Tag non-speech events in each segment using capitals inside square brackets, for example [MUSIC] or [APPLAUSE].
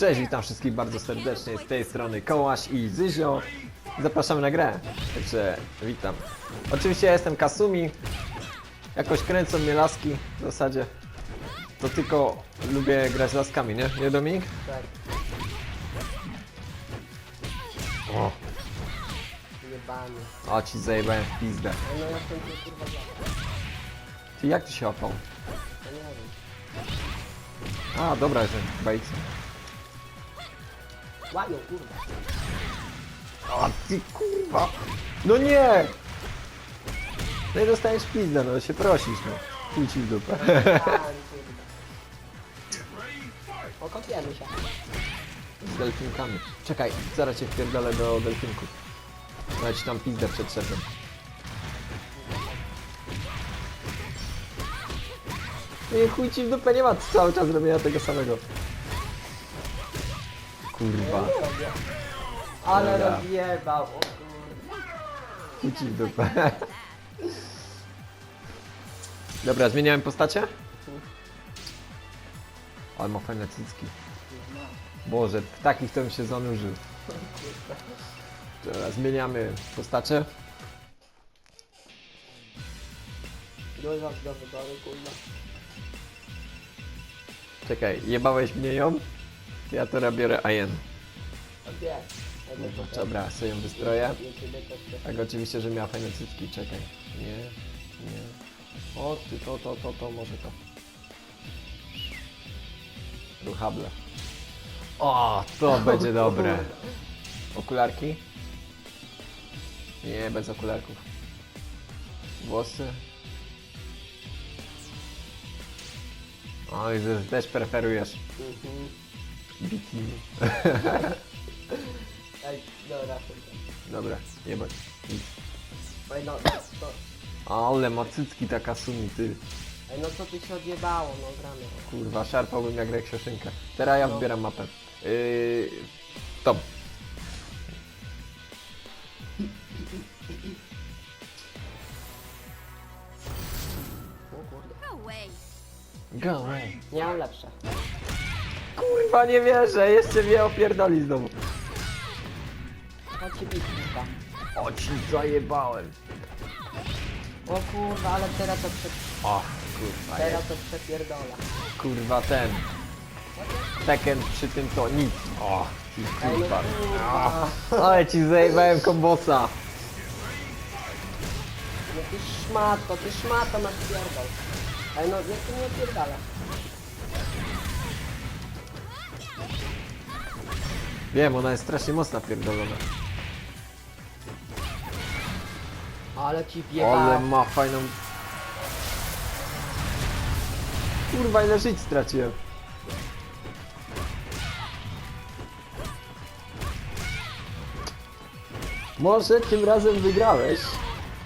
Cześć, witam wszystkich bardzo serdecznie z tej strony Kołaś i Zyzio. Zapraszamy na grę, także witam. Oczywiście ja jestem Kasumi. Jakoś kręcą mnie laski w zasadzie. To tylko lubię grać z laskami, nie? Nie Dominik? Tak, O, jebany. o ci zajebałem w pizdę. No ja jestem tu kurwa za. Ty jak ty się opał? Ja nie wiem. A, dobra, że bait. Łamią kurwa. O ty kurwa! No nie! No i dostajesz pizdę, no się prosisz, no. Chuj ci w dupę. [LAUGHS] Okopiemy się. Z delfinkami. Czekaj, zaraz cię wpierdolę do delfinków. No ja ci tam pizdę przetrzepem. Nie, chuj ci w dupę, nie ma cały czas robienia tego samego. Kurwa. Ale Dobra. rozjebał, o kurwa. ci w dupę. Dobra, zmieniałem postacie? Ale ma fajne cycki. Boże, w takich to bym się zanurzył. Dobra, zmieniamy postacie. Dużo do wyboru kurwa. Czekaj, jebałeś mnie ją? Ja teraz biorę Ajen. A wie. Dobra, sobie ją wystroję. Tak oczywiście, że miała fajne cycki, czekaj. Nie, nie. O, ty to, to, to, to, może to. Ruchable. O, to [LAUGHS] będzie dobre. Okularki? Nie, bez okularków. Włosy? Oj, też preferujesz Mhm. Bikini. [LAUGHS] Ej, dobra. Dobra, jebać. Ej, no, to. Ale ma cycki taka sumi, ty. Ej, no co ty się odjebało, no gramy. Kurwa, szarpałbym jak Reksiaszynka. Teraz ja No. wybieram mapę. Yy, Tom. O kurde. No way. Go away. Nie mam lepsze. Kurwa, nie wierzę, jeszcze mnie opierdoli znowu. Kurwa. O, ci zajebałem. O kurwa, ale teraz to prze... O, kurwa, Teraz to przepierdola. kurwa ten. Tekken przy tym to nic. O, ci Ej, no kurwa. kurwa. Ale ci zajebałem kombosa. No ty szmato, ty szmato masz pierdol. Ej no, jak ty nie pierdala. Wiem, ona jest strasznie mocna pierdolona. Ale ci Ale ma fajną... Kurwa, ile żyć straciłem. Może tym razem wygrałeś.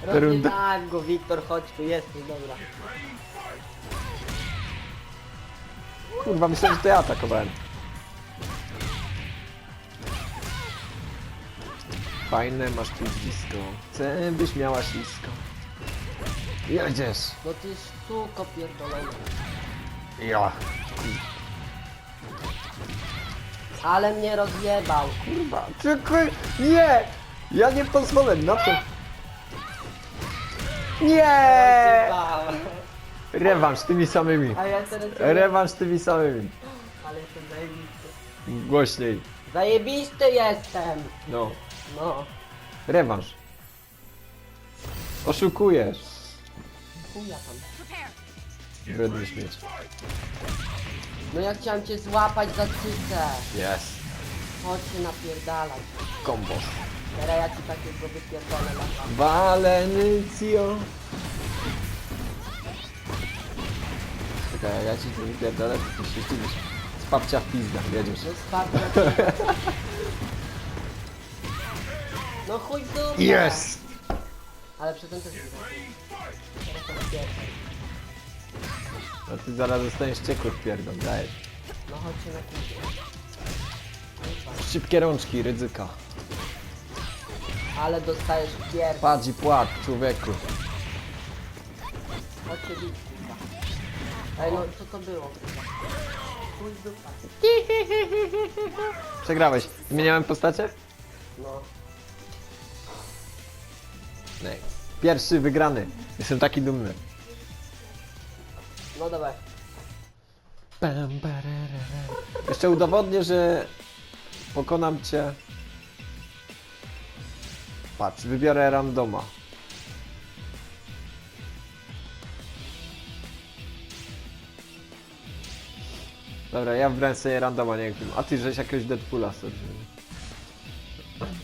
rundę. Rozjebałem go, Wiktor, chodź tu, jesteś, dobra. Kurwa, myślałem, że to ja atakowałem. Fajne masz tu blisko. Chcę, byś miała ślisko. Jedziesz. No ty suko pierdolona. Ja. Ale mnie rozjebał. Kurwa, czekaj, nie! Ja nie pozwolę na to. Nie! Rozjebałem. Rewanż tymi samymi. A ja teraz... Rewanż tymi samymi. Ale jestem zajebisty. Głośniej. Zajebisty jestem! No. No. Rewanż. Oszukujesz. Chuja tam. Brudny śmieć. No ja chciałem cię złapać za cycę. Jest. Chodź się napierdalać. Kombos. Teraz ja ci takiego wypierdolę na Valencjo. Czekaj, ja ci tu wypierdolę, to ty się zdziwisz. Spapcia w pizdę, jedziesz. Spadł na ciebie. No chuj w dupę. Jest! Ale przy tym też Teraz to wypierdol. No ty zaraz zostaniesz ciekły w pierdol, dajesz. No chodźcie na kurwa. Szybkie rączki, ryzyka. Ale dostajesz. Patrz i płacz, człowieku. Chodźcie bić kurwa. Ej no co to było kurwa? Chuj w dupę. Przegrałeś. Zmieniałem postacie? No. Pierwszy wygrany. Jestem taki dumny. No dawaj. Pam. Jeszcze udowodnię, że pokonam cię. Patrz, wybiorę randoma. Dobra, ja wybrałem sobie randoma, nie wiem. A ty żeś jakiegoś Deadpoola sobie.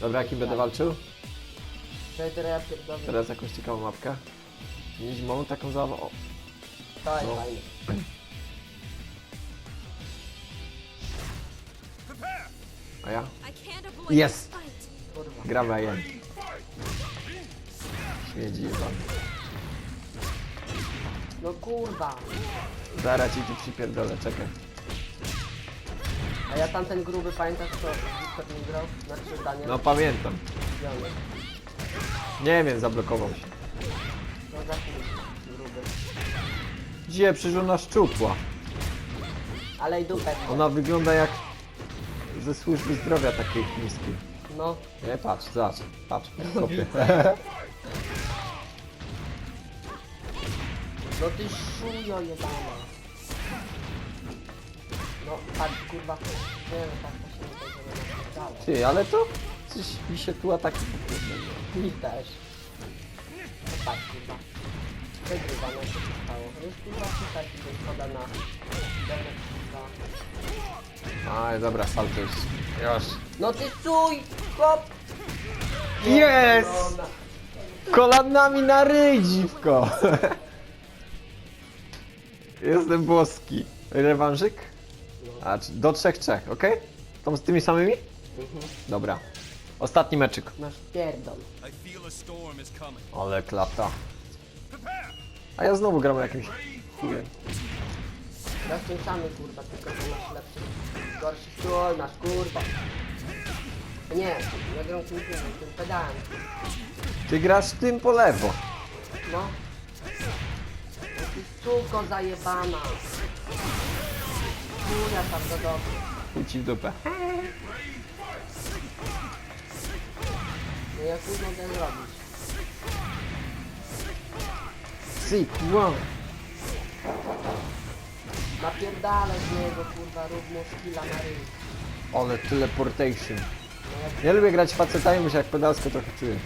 Dobra, jakim będę walczył? Czekaj, teraz ja pierdolę. Teraz jakąś ciekawą mapkę. Małą taką zabawę. O, To jest No. fajne. a ja? I can't avoid Yes. this fight. Kurwa. Gramy Ajen. Śmiedzi jebany. No kurwa. Zaraz ci tu przypierdolę, czekaj. A ja tamten gruby pamiętasz co? Wiktor grał? Znaczy Daniel. No pamiętam. Nie wiem, zablokował się. No za chuj, gruby. Gdzie przecież ona szczupła. Ale i dupę. Ona wygląda jak ze służby zdrowia takiej chińskiej. No. Nie, patrz, zobacz, patrz, [LAUGHS] kopię. No ty szujo jebana. No patrz kurwa. Nie wiem, tak to się nie będzie. Ty, ale to coś mi się tu ataki Mi też. Patrz kurwa. Wygrywa, no co się stało? Już kurwa tutaj tutaj szkoda na... Dobra, kurwa. Aj, dobra, salto już. No ty stój! Hop! Jest! No, na... Kolanami na ryj, dziwko! Jestem boski. Rewanżyk? A, czy- do trzech trzech, okej? Tą z tymi samymi? Mhm. Dobra. Ostatni meczyk. Masz pierdol. Ale klata. A ja znowu gram jakimś chujem. Teraz tym samym kurwa, tylko że masz lepszy, gorszy stój, masz kurwa. Nie, ja gram tym tym, tym pedałem. Ty grasz tym po lewo. No. No ty suko zajebana. Chuja tam do domu. Chuj ci w dupę. [LAUGHS] No ja kurwa mogę zrobić. Sick, wow. Napierdalę z niego kurwa, mu skilla na ryj. Ale teleportation. No Nie lubię grać facetami, bo się jak pedalsko trochę czuję.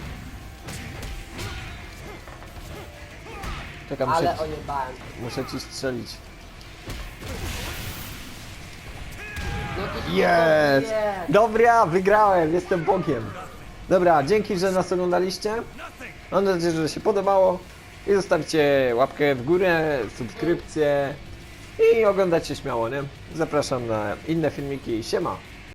Czekam, Ale muszę, ojebałem. muszę ci strzelić. No suko, Jest! Dobra, wygrałem, jestem Bogiem. Dobra, dzięki, że nas oglądaliście. Mam nadzieję, że się podobało. I zostawcie łapkę w górę, subskrypcję i oglądajcie śmiało, nie? Zapraszam na inne filmiki. Siema!